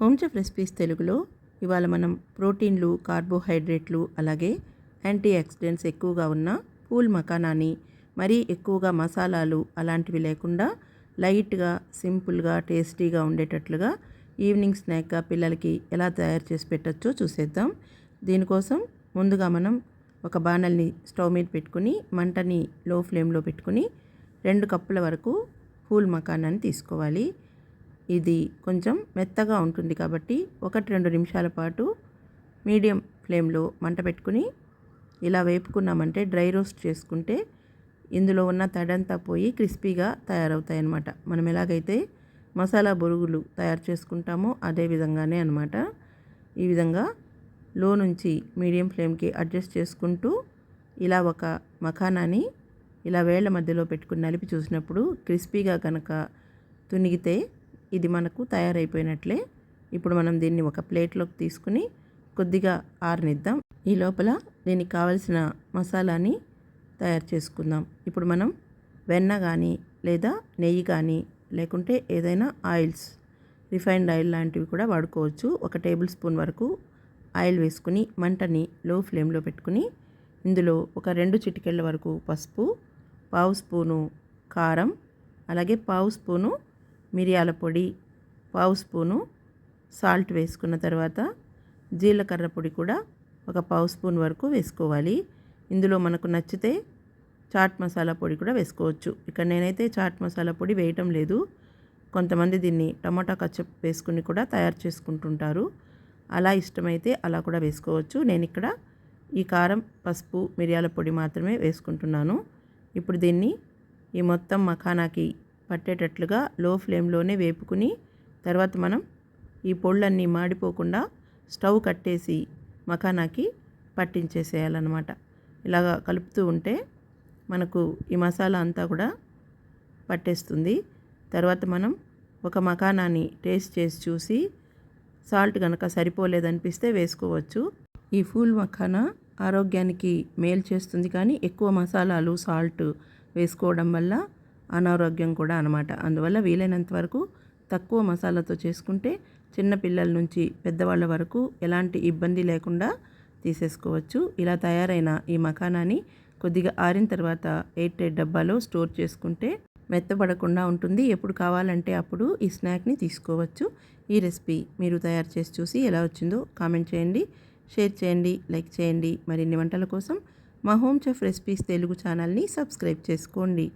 Home chef recipes తెలుగులో. ఇవాళ మనం ప్రోటీన్లు కార్బోహైడ్రేట్లు అలాగే యాంటీ ఆక్సిడెంట్స్ ఎక్కువగా ఉన్న పూల్ మకానాని మరీ ఎక్కువగా మసాలాలు అలాంటివి లేకుండా లైట్గా సింపుల్గా టేస్టీగా ఉండేటట్లుగా ఈవినింగ్ స్నాక్గా పిల్లలకి ఎలా తయారు చేసి పెట్టచ్చో చూసేద్దాం. దీనికోసం ముందుగా మనం ఒక బాణల్ని స్టవ్ మీద పెట్టుకుని మంటని లో ఫ్లేమ్లో పెట్టుకుని రెండు కప్పుల వరకు పూల్ మకానాన్ని తీసుకోవాలి. ఇది కొంచెం మెత్తగా ఉంటుంది కాబట్టి ఒకటి రెండు నిమిషాల పాటు మీడియం ఫ్లేమ్లో మంట పెట్టుకుని ఇలా వేపుకున్నామంటే డ్రై రోస్ట్ చేసుకుంటే ఇందులో ఉన్న తడంతా పోయి క్రిస్పీగా తయారవుతాయి అన్నమాట. మనం ఎలాగైతే మసాలా బొరుగులు తయారు చేసుకుంటామో అదే విధంగానే అనమాట ఈ విధంగా లో నుంచి మీడియం ఫ్లేమ్కి అడ్జస్ట్ చేసుకుంటూ ఇలా ఒక మఖానాని ఇలా వేళ్ళ మధ్యలో పెట్టుకుని నలిపి చూసినప్పుడు క్రిస్పీగా కనుక తునిగితే ఇది మనకు తయారైపోయినట్లే. ఇప్పుడు మనం దీన్ని ఒక ప్లేట్లోకి తీసుకుని కొద్దిగా ఆరనిద్దాం. ఈ లోపల దీనికి కావలసిన మసాలాని తయారు చేసుకుందాం. ఇప్పుడు మనం వెన్న కానీ లేదా నెయ్యి కానీ లేకుంటే ఏదైనా ఆయిల్స్ రిఫైన్డ్ ఆయిల్ లాంటివి కూడా వాడుకోవచ్చు. ఒక టేబుల్ స్పూన్ వరకు ఆయిల్ వేసుకుని మంటని లో ఫ్లేమ్లో పెట్టుకుని ఇందులో ఒక రెండు చిటికెళ్ళ వరకు పసుపు పావు స్పూను కారం అలాగే పావు స్పూను మిరియాల పొడి పావు స్పూను సాల్ట్ వేసుకున్న తర్వాత జీలకర్ర పొడి కూడా ఒక పావు స్పూన్ వరకు వేసుకోవాలి. ఇందులో మనకు నచ్చితే చాట్ మసాలా పొడి కూడా వేసుకోవచ్చు. ఇక్కడ నేనైతే చాట్ మసాలా పొడి వేయటం లేదు. కొంతమంది దీన్ని టమాటా కచ్చప్ వేసుకుని కూడా తయారు చేసుకుంటుంటారు. అలా ఇష్టమైతే అలా కూడా వేసుకోవచ్చు. నేను ఇక్కడ ఈ కారం పసుపు మిరియాల పొడి మాత్రమే వేసుకుంటున్నాను. ఇప్పుడు దీన్ని ఈ మొత్తం మఖానాకి పట్టేటట్లుగా లో ఫ్లేమ్లోనే వేపుకుని తర్వాత మనం ఈ పొళ్ళన్నీ మాడిపోకుండా స్టవ్ కట్టేసి మఖానాకి పట్టించేసేయాలన్నమాట. ఇలాగా కలుపుతూ ఉంటే మనకు ఈ మసాలా అంతా కూడా పట్టేస్తుంది. తర్వాత మనం ఒక మకానాన్ని టేస్ట్ చేసి చూసి సాల్ట్ కనుక సరిపోలేదనిపిస్తే వేసుకోవచ్చు. ఈ ఫూల్ మఖానా ఆరోగ్యానికి మేలు చేస్తుంది కానీ ఎక్కువ మసాలాలు సాల్ట్ వేసుకోవడం వల్ల అనారోగ్యం కూడా అనమాట అందువల్ల వీలైనంత వరకు తక్కువ మసాలాతో చేసుకుంటే చిన్న పిల్లల నుంచి పెద్దవాళ్ళ వరకు ఎలాంటి ఇబ్బంది లేకుండా తీసేసుకోవచ్చు. ఇలా తయారైన ఈ మకానాన్ని కొద్దిగా ఆరిన తర్వాత ఎయిట్ ఎయిట్ డబ్బాలో స్టోర్ చేసుకుంటే మెత్తబడకుండా ఉంటుంది. ఎప్పుడు కావాలంటే అప్పుడు ఈ స్నాక్ని తీసుకోవచ్చు. ఈ రెసిపీ మీరు తయారు చేసి చూసి ఎలా వచ్చిందో కామెంట్ చేయండి. షేర్ చేయండి లైక్ చేయండి. మరిన్ని వంటల కోసం మా హోమ్ చెఫ్ రెసిపీస్ తెలుగు ఛానల్ని సబ్స్క్రైబ్ చేసుకోండి.